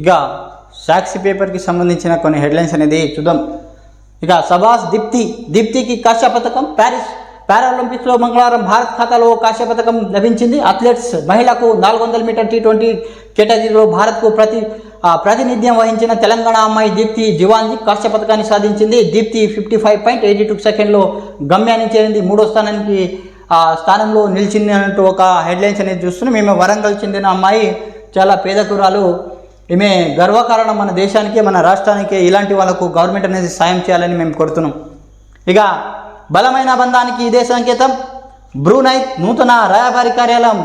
ఇక సాక్షి పేపర్కి సంబంధించిన కొన్ని హెడ్లైన్స్ అనేది చూద్దాం. ఇక సబాస్ దీప్తి దీప్తికి కాశ్య పథకం ప్యారిస్ పారాలింపిక్స్లో మంగళవారం భారత్ ఖాతాలో కాశ్య పథకం లభించింది. అథ్లెట్స్ మహిళకు నాలుగు వందల మీటర్ టీ ట్వంటీ కేటగిరీలో భారత్కు ప్రతి ప్రాతినిధ్యం వహించిన తెలంగాణ అమ్మాయి దీప్తి జివాంజీ కాశ్య పథకాన్ని సాధించింది. Deepti fifty five point eighty two సెకండ్లో గమ్యాన్ని చేరింది. మూడో స్థానానికి ఆ స్థానంలో నిలిచింది అన్నట్టు ఒక హెడ్లైన్స్ అనేది చూస్తున్నాం. మేము వరంగల్ చెందిన అమ్మాయి. చాలా పేదకురాలు ఈమె గర్వకారణం మన దేశానికి మన రాష్ట్రానికి. ఇలాంటి వాళ్ళకు గవర్నమెంట్ అనేది సాయం చేయాలని మేము కోరుతున్నాం. ఇక బలమైన బంధానికి ఇదే సంకేతం. బ్రూనై నూతన రాయబారి కార్యాలయం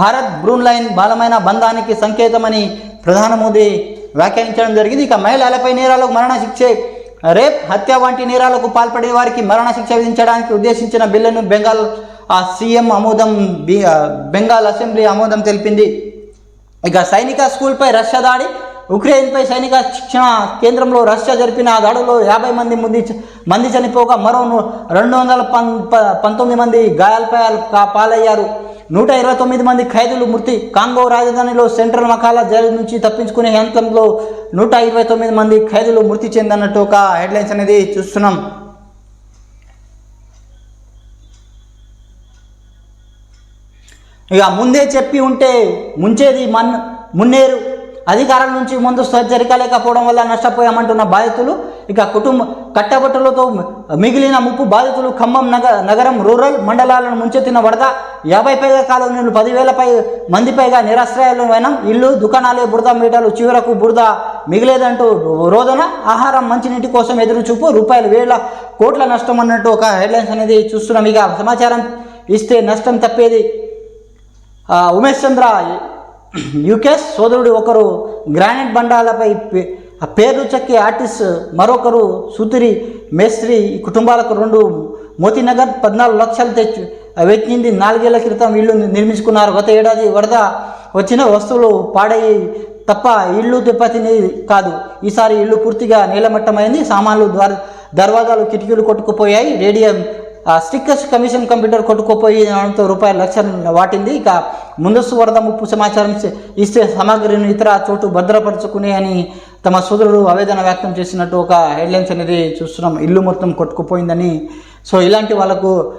భారత్ బ్రూన్ లైన్ బలమైన బంధానికి సంకేతమని ప్రధాని మోదీ వ్యాఖ్యానించడం జరిగింది. ఇక మహిళలపై నేరాలకు మరణ శిక్ష రేప్ హత్య వంటి నేరాలకు పాల్పడే వారికి మరణ శిక్ష విధించడానికి ఉద్దేశించిన బిల్లును బెంగాల్ ఆ సీఎం ఆమోదం బెంగాల్ అసెంబ్లీ ఆమోదం తెలిపింది. ఇక సైనిక స్కూల్పై రష్యా దాడి. ఉక్రెయిన్పై సైనిక శిక్షణ కేంద్రంలో రష్యా జరిపిన ఆ దాడులో యాభై మంది మంది మంది చనిపోగా మరో రెండు వందల పం ప- పంతొమ్మిది మంది గాయాలపై పాలయ్యారు. నూట ఇరవై తొమ్మిది మంది ఖైదీలు మృతి. కాంగో రాజధానిలో సెంట్రల్ మకాలా జైలు నుంచి తప్పించుకునే యంత్రంలో నూట ఇరవై తొమ్మిది మంది ఖైదీలు మృతి చెందినట్టు ఒక హెడ్లైన్స్ అనేది చూస్తున్నాం. ఇక ముందే చెప్పి ఉంటే ముంచేది మన్ మున్నేరు. అధికారం నుంచి ముందు జరగలేకపోవడం లేకపోవడం వల్ల నష్టపోయామంటున్న బాధితులు ఇక కుటుంబ కట్టబట్టలతో మిగిలిన ముప్పు బాధితులు ఖమ్మం నగ నగరం రూరల్ మండలాలను ముంచెత్తిన వరద యాభై పైగా కాలనీలు పదివేల పై మంది పైగా నిరాశ్రయాలు వైనం ఇల్లు దుకాణాలే బురద మీటలు చివరకు బురద మిగిలేదంటూ రోదన. ఆహారం మంచినీటి కోసం ఎదురు చూపు రూపాయలు వేల కోట్ల నష్టం అన్నట్టు ఒక హెడ్లైన్స్ అనేది చూస్తున్నాం. ఇక సమాచారం ఇస్తే నష్టం తప్పేది ఉమేష్ చంద్ర యుకేష్ సోదరుడు ఒకరు గ్రానైట్ బండాలపై పే- పేర్లు చెక్కి ఆర్టిస్ట్ మరొకరు సుతిరి మేస్త్రి ఈ కుటుంబాలకు రెండు మోతీనగర్ పద్నాలుగు లక్షలు తెచ్చి వెచ్చింది నాలుగేళ్ళ క్రితం ఇల్లు నిర్మించుకున్నారు. గత ఏడాది వరద వచ్చిన వస్తువులు పాడయ్యి తప్ప ఇల్లు దెబ్బతిని కాదు. ఈసారి ఇల్లు పూర్తిగా నీలమట్టమైంది. సామాన్లు ద్వార దర్వాజాలు కిటికీలు కొట్టుకుపోయాయి. రేడియం స్టిక్కర్స్ కమిషన్ కంప్యూటర్ కొట్టుకుపోయి దాంతో రూపాయల లక్షలు వాటింది ఇక ముందస్తు వరద ముప్పు సమాచారం ఇస్తే- సామాగ్రిని ఇతర చోటు భద్రపరచుకునే అని తమ సోదరుడు ఆవేదన వ్యక్తం చేసినట్టు ఒక హెడ్లైన్స్ అనేది చూస్తున్నాం. ఇల్లు మొత్తం కొట్టుకుపోయిందని. సో ఇలాంటి వాళ్ళకు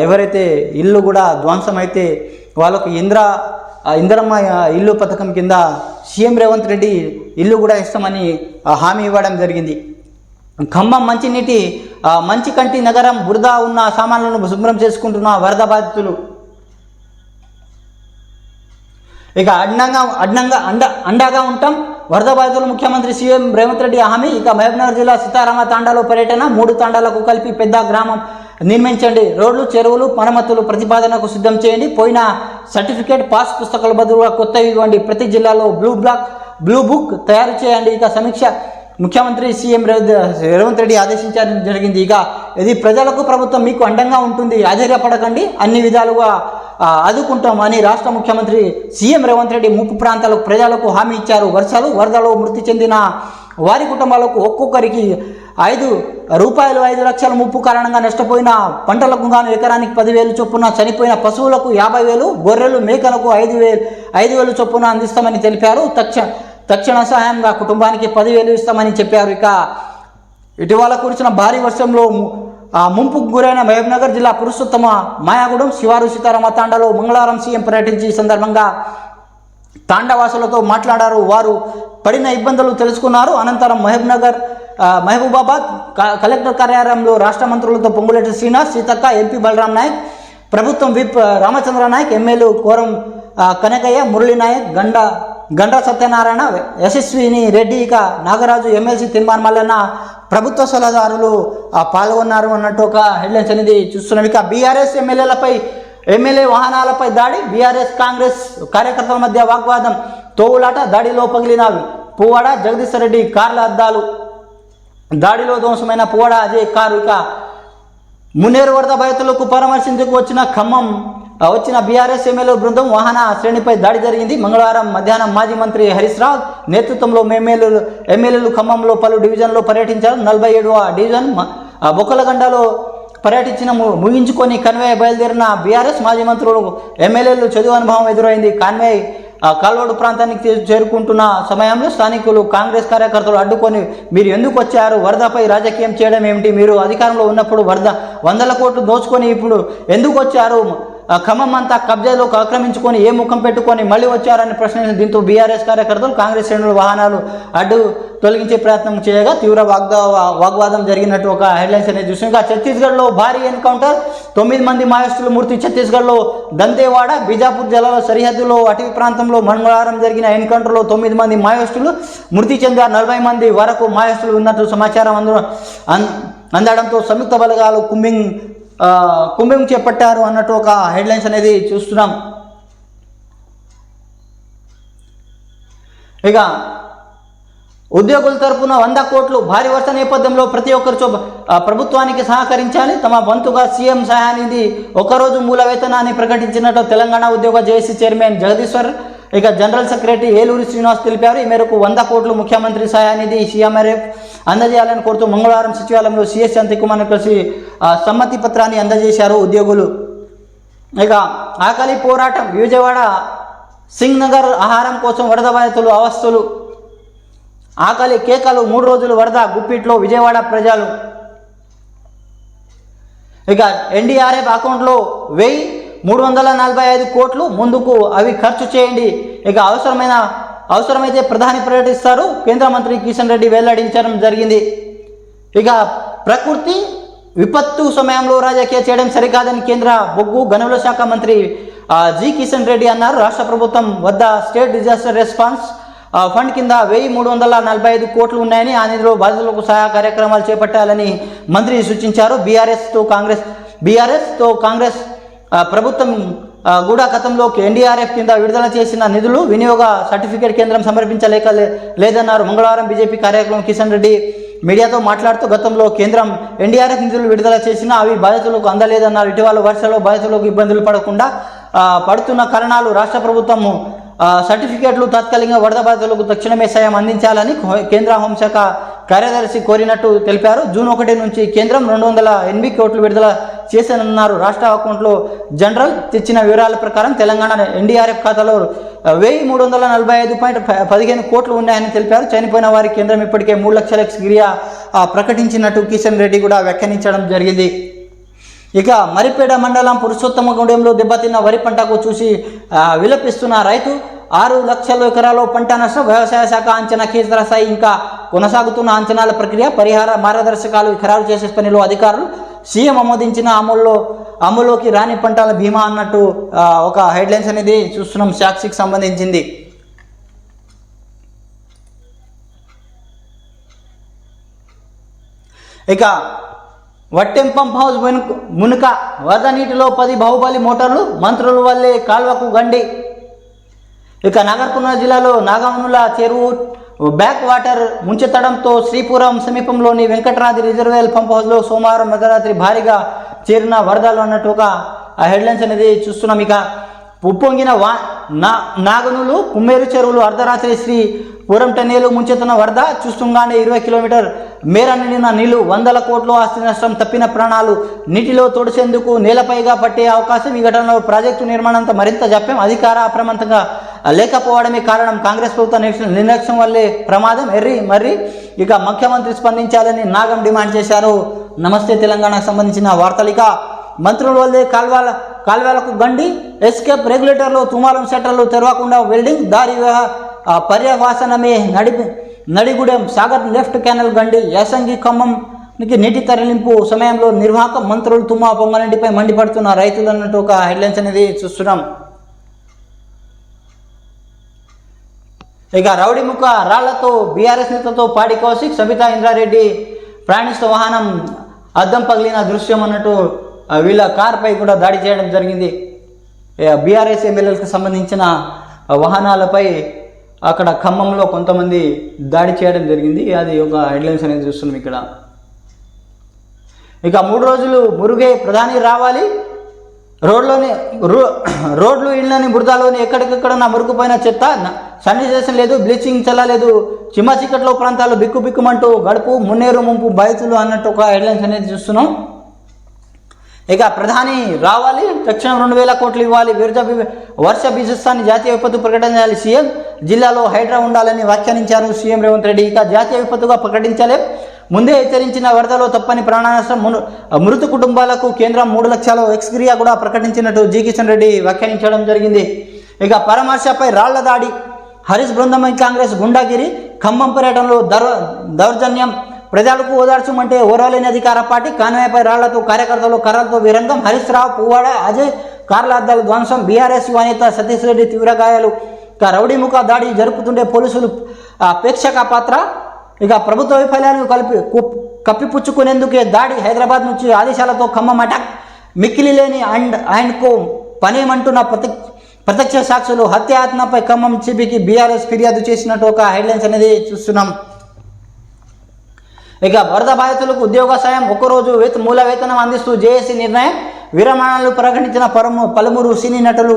ఎవరైతే ఇల్లు కూడా ధ్వంసమైతే వాళ్ళకు ఇంద్ర ఇందిరమ్మ ఇల్లు పథకం కింద సీఎం రేవంత్ రెడ్డి ఇల్లు కూడా ఇస్తామని హామీ ఇవ్వడం జరిగింది. ఖమ్మం మంచినీటి మంచి కంటి నగరం బురద ఉన్న సామాన్లను శుభ్రం చేసుకుంటున్న వరద బాధితులు. ఇక అడ్డంగా అడ్డంగా అండ అండగా ఉంటాం. వరద బాధితులు ముఖ్యమంత్రి సీఎం రేవంత్ రెడ్డి హామీ. ఇక మహబూబ్నగర్ జిల్లా సీతారామ తాండాలో పర్యటన. మూడు తాండాలకు కలిపి పెద్ద గ్రామం నిర్మించండి. రోడ్లు చెరువులు మరమ్మతులు ప్రతిపాదనకు సిద్ధం చేయండి. పోయిన సర్టిఫికేట్ పాస్ పుస్తకాల బదులుగా కొత్తవి ఇవ్వండి. ప్రతి జిల్లాలో బ్లూ బ్లాక్ బ్లూ బుక్ తయారు చేయండి. ఇక సమీక్ష ముఖ్యమంత్రి సీఎం రేవంత్ రేవంత్ రెడ్డి ఆదేశించడం జరిగింది. ఇక ఇది ప్రజలకు ప్రభుత్వం మీకు అండంగా ఉంటుంది ఆశ్చర్యపడకండి అన్ని విధాలుగా ఆదుకుంటాం అని రాష్ట్ర ముఖ్యమంత్రి సీఎం రేవంత్ రెడ్డి ముప్పు ప్రాంతాలకు ప్రజలకు హామీ ఇచ్చారు. వర్షాలు వరదలో మృతి చెందిన వారి కుటుంబాలకు ఒక్కొక్కరికి ఐదు రూపాయలు ఐదు లక్షల ముప్పు కారణంగా నష్టపోయిన పంటలకు గాను ఎకరానికి పదివేలు చొప్పున చనిపోయిన పశువులకు యాభై వేలు గొర్రెలు మేకలకు ఐదు వేలు ఐదు వేలు చొప్పున అందిస్తామని తెలిపారు. తక్షణ తక్షణ సహాయంగా కుటుంబానికి పదివేలు ఇస్తామని చెప్పారు. ఇక ఇటీవల కురిసిన భారీ వర్షంలో ముంపుకు గురైన మహబూబ్నగర్ జిల్లా పురుషోత్తమ మాయాగూడెం శివారు సీతారామ తాండాలో మంగళవారం సీఎం పర్యటించి సందర్భంగా తాండవాసులతో మాట్లాడారు. వారు పడిన ఇబ్బందులు తెలుసుకున్నారు. అనంతరం మహబూబ్నగర్ మహబూబాబాద్ క- కలెక్టర్ కార్యాలయంలో రాష్ట్ర మంత్రులతో పొంగులేటి శ్రీనివాస్ సీతక్క ఎంపీ బలరాం నాయక్ ప్రభుత్వం విప్ రామచంద్ర నాయక్ ఎమ్మెల్యే కోరం కనకయ్య మురళీ నాయక్ గండ గండ్ర సత్యనారాయణ యశస్విని రెడ్డి ఇక నాగరాజు ఎమ్మెల్సీ తిరుమల మల్లన్న ప్రభుత్వ సలహాదారులు ఆ, పాల్గొన్నారు అన్నట్టు ఒక హెడ్లైన్స్ అనేది చూస్తున్నాం. ఇక బీఆర్ఎస్ ఎమ్మెల్యేలపై ఎమ్మెల్యే వాహనాలపై దాడి బీఆర్ఎస్ కాంగ్రెస్ కార్యకర్తల మధ్య వాగ్వాదం తోవులాట దాడిలో పగిలినవి పువ్వాడ జగదీశ్వర్ రెడ్డి కార్ల అద్దాలు. దాడిలో ధ్వంసమైన పువ్వాడ అజయ్ కారు ఇక మున్నేరు వరద బాధితులకు పరామర్శించుకు వచ్చిన ఖమ్మం వచ్చిన బీఆర్ఎస్ ఎమ్మెల్యే బృందం వాహన శ్రేణిపై దాడి జరిగింది. మంగళవారం మధ్యాహ్నం మాజీ మంత్రి హరీష్ రావు నేతృత్వంలో ఎమ్మెల్యేలు ఎమ్మెల్యేలు ఖమ్మంలో పలు డివిజన్లో పర్యటించారు. నలభై ఏడవ డివిజన్ బొక్కలగండలో పర్యటించిన ముగించుకొని కన్వే బయలుదేరిన బీఆర్ఎస్ మాజీ మంత్రులు ఎమ్మెల్యేలు చదువు అనుభవం ఎదురైంది. కాన్వే కాల్వడు ప్రాంతానికి చే- చేరుకుంటున్న సమయంలో స్థానికులు కాంగ్రెస్ కార్యకర్తలు అడ్డుకొని మీరు ఎందుకు వచ్చారు? వరదపై రాజకీయం చేయడం ఏమిటి? మీరు అధికారంలో ఉన్నప్పుడు వరద వందల కోట్లు దోచుకొని ఇప్పుడు ఎందుకు వచ్చారు? ఖమ్మం అంతా కబ్జాలోకి ఆక్రమించుకొని ఏ ముఖం పెట్టుకొని మళ్ళీ వచ్చారని ప్రశ్నించిన దీంతో బీఆర్ఎస్ కార్యకర్తలు కాంగ్రెస్ శ్రేణులు వాహనాలు అడ్డు తొలగించే ప్రయత్నం చేయగా తీవ్ర వాగ్దా వాగ్వాదం జరిగినట్టు ఒక హెడ్లైన్స్ అనేది చూసాం ఇంకా ఛత్తీస్గఢ్లో భారీ ఎన్కౌంటర్ తొమ్మిది మంది మాయోస్తులు మృతి ఛత్తీస్గఢ్లో దంతేవాడ బీజాపూర్ జిల్లాలో సరిహద్దులో అటవీ ప్రాంతంలో మంగళవారం జరిగిన ఎన్కౌంటర్లో తొమ్మిది మంది మాయోస్తులు మృతి చెందారు నలభై మంది వరకు మాయోస్తులు ఉన్నట్లు సమాచారం అందు అందడంతో సంయుక్త బలగాలు కుంబింగ్ కుంభం చేపట్టారు అన్నట్టు ఒక హెడ్లైన్స్ అనేది చూస్తున్నాం. ఇక ఉద్యోగుల తరపున వంద కోట్లు భారీ వర్ష నేపథ్యంలో ప్రతి ఒక్కరు ప్రభుత్వానికి సహకరించాలి. తమ వంతుగా సీఎం సహాయానిధి ఒకరోజు మూల వేతనాన్ని ప్రకటించినట్టు తెలంగాణ ఉద్యోగ జేఏసీ చైర్మన్ జగదీశ్వర్ ఇక జనరల్ సెక్రటరీ ఏలూరి శ్రీనివాస్ తెలిపారు. ఈ మేరకు వంద కోట్లు ముఖ్యమంత్రి సహాయానిధి సీఎంఆర్ఎఫ్ అందజేయాలని కోరుతూ మంగళవారం సచివాలయంలో సిఎస్ శాంతికుమార్ కలిసి సమ్మతి పత్రాన్ని అందజేశారు ఉద్యోగులు. ఇక ఆకలి పోరాటం విజయవాడ సింగ్ నగర్ ఆహారం కోసం వరద బాధితులు అవస్థలు. ఆకలి కేకలు మూడు రోజులు వరద గుప్పిట్లో విజయవాడ ప్రజలు. ఇక ఎన్డీఆర్ఎఫ్ అకౌంట్లో వెయ్యి మూడు వందల నలభై ఐదు కోట్లు ముందుకు అవి ఖర్చు చేయండి. ఇక అవసరమైన అవసరమైతే ప్రధాని పర్యటిస్తారు. కేంద్ర మంత్రి కిషన్ రెడ్డి వెల్లడించడం జరిగింది. ఇక ప్రకృతి విపత్తు సమయంలో రాజకీయ చేయడం సరికాదని కేంద్ర బొగ్గు గనుల శాఖ మంత్రి జి కిషన్ రెడ్డి అన్నారు. రాష్ట్ర ప్రభుత్వం వద్ద స్టేట్ డిజాస్టర్ రెస్పాన్స్ ఫండ్ కింద వెయ్యి మూడు వందల నలభై ఐదు కోట్లు ఉన్నాయని ఆ నిధిలో బాధితులకు సహాయ కార్యక్రమాలు చేపట్టాలని మంత్రి సూచించారు. బీఆర్ఎస్తో కాంగ్రెస్ బీఆర్ఎస్తో కాంగ్రెస్ ప్రభుత్వం కూడా గతంలో ఎన్డీఆర్ఎఫ్ కింద విడుదల చేసిన నిధులు వినియోగ సర్టిఫికేట్ కేంద్రం సమర్పించలేక లేదన్నారు. మంగళవారం బీజేపీ కార్యక్రమం కిషన్ రెడ్డి మీడియాతో మాట్లాడుతూ గతంలో కేంద్రం ఎన్డీఆర్ఎఫ్ నిధులు విడుదల చేసినా అవి బాధితులకు అందలేదన్నారు. ఇటీవల వర్షాలు బాధితులకు ఇబ్బందులు పడకుండా పడుతున్న కారణాలు రాష్ట్ర ప్రభుత్వము సర్టిఫికేట్లు తాత్కాలికంగా వరద బాధితులకు తక్షణమే సాయం అందించాలని కేంద్ర హోంశాఖ కార్యదర్శి కోరినట్టు తెలిపారు. జూన్ ఒకటి నుంచి కేంద్రం రెండు వందల ఎనిమిది కోట్లు విడుదల చేశానన్నారు. రాష్ట్ర అకౌంట్లో జనరల్ తెచ్చిన వివరాల ప్రకారం తెలంగాణ ఎన్డీఆర్ఎఫ్ ఖాతాలో వెయ్యి మూడు వందల నలభై ఐదు పాయింట్ ప- పదిహేను కోట్లు ఉన్నాయని తెలిపారు. చనిపోయిన వారి కేంద్రం ఇప్పటికే మూడు లక్షల గిరియా ప్రకటించినట్టు కిషన్ రెడ్డి కూడా వ్యాఖ్యానించడం జరిగింది. ఇక మరిపేడ మండలం పురుషోత్తమగూడెంలో దెబ్బతిన్న వరి పంటకు చూసి విలపిస్తున్న రైతు ఆరు లక్షల ఎకరాల్లో పంట నష్టం. వ్యవసాయ శాఖ అంచనా కేంద్ర స్థాయి ఇంకా కొనసాగుతున్న అంచనాల ప్రక్రియ పరిహార మార్గదర్శకాలు ఖరారు చేసే పనిలో అధికారులు సీఎం ఆమోదించిన అమల్లో అమలులోకి రాని పంటల బీమా అన్నట్టు ఒక హెడ్లైన్స్ అనేది చూస్తున్నాం సాక్షికి సంబంధించింది. ఇక వట్టెం పంప్ హౌస్ మునుక మునుక వరద నీటిలో పది బాహుబలి మోటార్లు మంత్రుల వల్లే కాల్వకు గండి. ఇక నాగర్కర్నూలు జిల్లాలో నాగమనుల చెరువు బ్యాక్ వాటర్ ముంచెత్తడంతో శ్రీపురం సమీపంలోని వెంకటరాజు రిజర్వేల్ పంప్ హౌస్లో సోమవారం మధ్యరాత్రి భారీగా చేరిన వరదలు అన్నట్టు ఒక హెడ్లైన్స్ అనేది చూస్తున్నాం ఇక. ఉప్పొంగిన వా నా నాగనులు కుమ్మేరు చెరువులు అర్ధరాత్రి శ్రీ పూరం టన్నేలు ముంచెత్తున్న వరద. చూస్తుంగానే ఇరవై కిలోమీటర్ మేర నిండిన నీళ్ళు వందల కోట్లు ఆస్తి నష్టం తప్పిన ప్రాణాలు నీటిలో తోడిసేందుకు నేలపైగా పట్టే అవకాశం ఈ ఘటనలో ప్రాజెక్టు నిర్మాణంతో మరింత జాప్యం అధికార అప్రమత్తంగా లేకపోవడమే కారణం కాంగ్రెస్ ప్రభుత్వ నిర్లక్ష్యం- నిర్లక్ష్యం వల్లే ప్రమాదం. ఎర్రి మర్రి ఇక ముఖ్యమంత్రి స్పందించాలని నాగం డిమాండ్ చేశారు. నమస్తే తెలంగాణకు సంబంధించిన వార్తలిక. మంత్రుల వల్లే కాల్వాల కాల్వలకు గండి. ఎస్కేప్ రెగ్యులేటర్లు తుమాలం షట్టర్లు తెరవకుండా వెల్డింగ్ దారి పర్యవాసనమే నడిపి నడిగూడెం సాగర్ లెఫ్ట్ కెనల్ గండి. యాసంగి ఖమ్మంకి నీటి తరలింపు సమయంలో నిర్వాహక మంత్రులు తుమ్మా పొంగలంటిపై మండిపడుతున్న రైతులు అన్నట్టు ఒక హెడ్లైన్స్ అనేది చూస్తున్నాం. ఇక రౌడీ ముఖ రాళ్ళతో బీఆర్ఎస్ నేతలతో పాడి కౌశిక్ సబితా ఇంద్రారెడ్డి ప్రయాణిస్తూ వాహనం అద్దం పగిలిన దృశ్యం అన్నట్టు వీళ్ళ కార్పై కూడా దాడి చేయడం జరిగింది. బీఆర్ఎస్ ఎమ్మెల్యేలకు సంబంధించిన వాహనాలపై అక్కడ ఖమ్మంలో కొంతమంది దాడి చేయడం జరిగింది. అది ఒక హెడ్లైన్స్ అనేది చూస్తున్నాం ఇక్కడ. ఇక మూడు రోజులు మురుగే ప్రధాని రావాలి. రోడ్లోని రో రోడ్లు ఇళ్ళని బురదలోని ఎక్కడికక్కడ నా మురుగుపోయిన చెత్త శానిటైజేషన్ లేదు బ్లీచింగ్ చల్లలేదు. చిమ్మ చీకట్లో ప్రాంతాలు బిక్కు బిక్కుమంటూ గడుపు మున్నేరు ముంపు బాధితులు అన్నట్టు ఒక హెడ్లైన్స్ అనేది చూస్తున్నాం. ఇక ప్రధాని రావాలి తక్షణం రెండు వేల కోట్లు ఇవ్వాలి విరుద్ధ వర్ష బీజస్థాన్ని జాతీయ విపత్తు ప్రకటించాలి సీఎం. జిల్లాలో హైడ్రా ఉండాలని వ్యాఖ్యానించారు సీఎం రేవంత్ రెడ్డి. ఇక జాతీయ విపత్తుగా ప్రకటించలే. ముందే హెచ్చరించిన వరదలో తప్పని ప్రాణనష్టం మృతు కుటుంబాలకు కేంద్రం మూడు లక్షల ఎక్స్క్రియా కూడా ప్రకటించినట్టు జి కిషన్ రెడ్డి వ్యాఖ్యానించడం జరిగింది. ఇక పరామర్శపై రాళ్ళ దాడి. హరీష్ బృందం కాంగ్రెస్ గుండాగిరి ఖమ్మం పర్యటనలో దౌర్ దౌర్జన్యం. ప్రజలకు ఓదార్చమంటే ఓర్వలేని అధికార పార్టీ కాన్వాయ్పై రాళ్ళతో కార్యకర్తలు కర్రలతో విరంగం హరీష్ రావు పువ్వాడ అజయ్ కార్ల ధ్వంసం బీఆర్ఎస్ యువనేత సతీష్ రెడ్డి తీవ్రగాయాలు ఇక రౌడీముఖ దాడి జరుపుతుండే పోలీసులు ప్రేక్షక పాత్ర. ఇక ప్రభుత్వ వైఫల్యాన్ని కలిపి కప్పిపుచ్చుకునేందుకే దాడి. హైదరాబాద్ నుంచి ఆదేశాలతో ఖమ్మం అటాక్. మిక్కిలి లేని అండ్ ఆయనకు పనేమంటున్న ప్రతి ప్రత్యక్ష సాక్షులు హత్యాయత్నపై ఖమ్మం సిబికి బీఆర్ఎస్ ఫిర్యాదు చేసినట్టు ఒక హెడ్లైన్స్ అనేది చూస్తున్నాం. ఇక వరద బాధితులకు ఉద్యోగ సాయం ఒక్కరోజు వేత మూల వేతనం అందిస్తూ జేఏసీ నిర్ణయం విరమణలు ప్రకటించిన పరము పలువురు సినీ నటులు.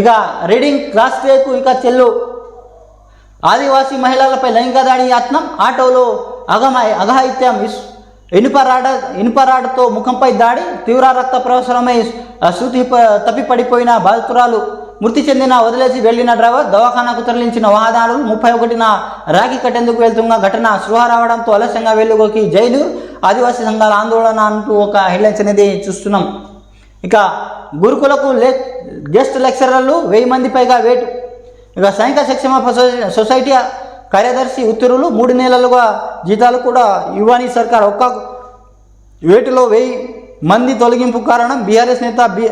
ఇక రీడింగ్ క్లాస్కు ఇక చెల్లు. ఆదివాసీ మహిళలపై లైంగిక దాడి యత్నం ఆటోలో అగమ అఘాయిత్యం ఇనుపరాడ ఇనుపరాడతో ముఖంపై దాడి తీవ్ర రక్త ప్రవసరమై శృతి ప- తప్పిపడిపోయిన బాధితురాలు మృతి చెందిన వదిలేసి వెళ్ళిన డ్రైవర్ దవాఖానాకు తరలించిన వాహనాలు ముప్పై ఒకటిన రాగి కట్టేందుకు వెళ్తున్న ఘటన స్పృహ రావడంతో ఆలస్యంగా వెలుగుకి జైలు. ఆదివాసీ సంఘాల ఆందోళన అంటూ ఒక హెడ్లైన్స్ అనేది చూస్తున్నాం. ఇక గురుకులకు లే గెస్ట్ లెక్చరర్లు వెయ్యి మంది పైగా వేటు. ఇక సైనిక శిక్షణ సొసైటీ కార్యదర్శి ఉత్తర్వులు మూడు నెలలుగా జీతాలు కూడా యువానీ సర్కార్ ఒక్క వేటిలో వెయ్యి మంది తొలగింపు కారణం బీఆర్ఎస్ నేత బి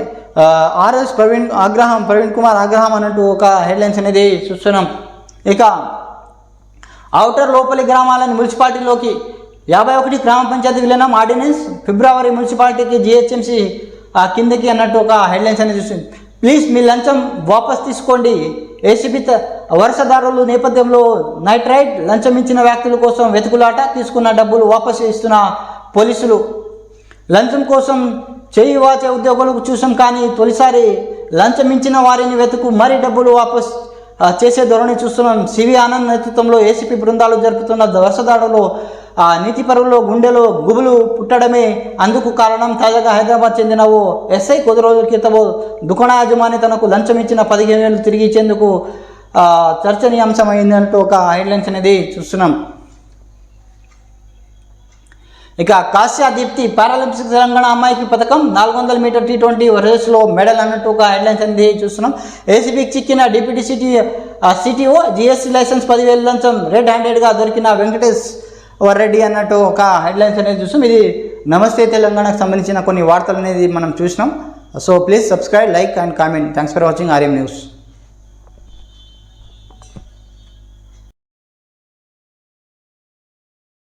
ఆర్ఎస్ ప్రవీణ్ ఆగ్రహం ప్రవీణ్ కుమార్ ఆగ్రహం అన్నట్టు ఒక హెడ్లైన్స్ అనేది చూస్తున్నాం. ఇక ఔటర్ లోపలి గ్రామాలను మున్సిపాలిటీలోకి యాభై ఒకటి గ్రామ పంచాయతీ విలీనం ఆర్డినెన్స్ ఫిబ్రవరి మున్సిపాలిటీకి జిహెచ్ఎంసీ కిందకి అన్నట్టు ఒక హెడ్లైన్స్ అనేది చూసింది ప్లీజ్ మీ లంచం వాపస్ తీసుకోండి. ఏసీబీ త- వరుసదారులు నేపథ్యంలో నైట్రైట్ లంచం ఇచ్చిన వ్యక్తుల కోసం వెతుకులాట తీసుకున్న డబ్బులు వాపసు ఇస్తున్న పోలీసులు. లంచం కోసం చేయి వాచే ఉద్యోగులకు చూసాం కానీ తొలిసారి లంచం ఇచ్చిన వారిని వెతుకు మరీ డబ్బులు వాపస్ చేసే ధోరణి చూస్తున్నాం. సివి ఆనంద్ నేతృత్వంలో ఏసీపీ బృందాలు జరుపుతున్న వరుసదాడులో ఆ నీతి గుండెలో గుబులు పుట్టడమే అందుకు కారణం. తాజాగా హైదరాబాద్ చెందిన ఓ ఎస్ఐ కొద్ది రోజుల క్రితం దుకాణ యాజమాని తనకు లంచం ఇచ్చిన పదిహేను వేలు తిరిగి ఇచ్చేందుకు చర్చనీయాంశమైందంటూ ఒక హెడ్లైన్స్ అనేది చూస్తున్నాం. ఇక కాశ్యా దీప్తి పారాలింపిక్స్ తెలంగాణ అమ్మాయికి పథకం నాలుగు వందల మీటర్ టీ ట్వంటీ రేస్లో మెడల్ అన్నట్టు ఒక హెడ్లైన్స్ అనేది చూస్తున్నాం. ఏసీబీకి చిక్కిన deputy city CTO GST license పదివేలు లంచం రెడ్ హ్యాండెడ్గా దొరికిన వెంకటేష్ రెడ్డి అన్నట్టు ఒక హెడ్లైన్స్ అనేది చూస్తాం ఇది నమస్తే తెలంగాణకు సంబంధించిన కొన్ని వార్తలు అనేది మనం చూసినాం. So please subscribe like and comment. Thanks for watching RM news.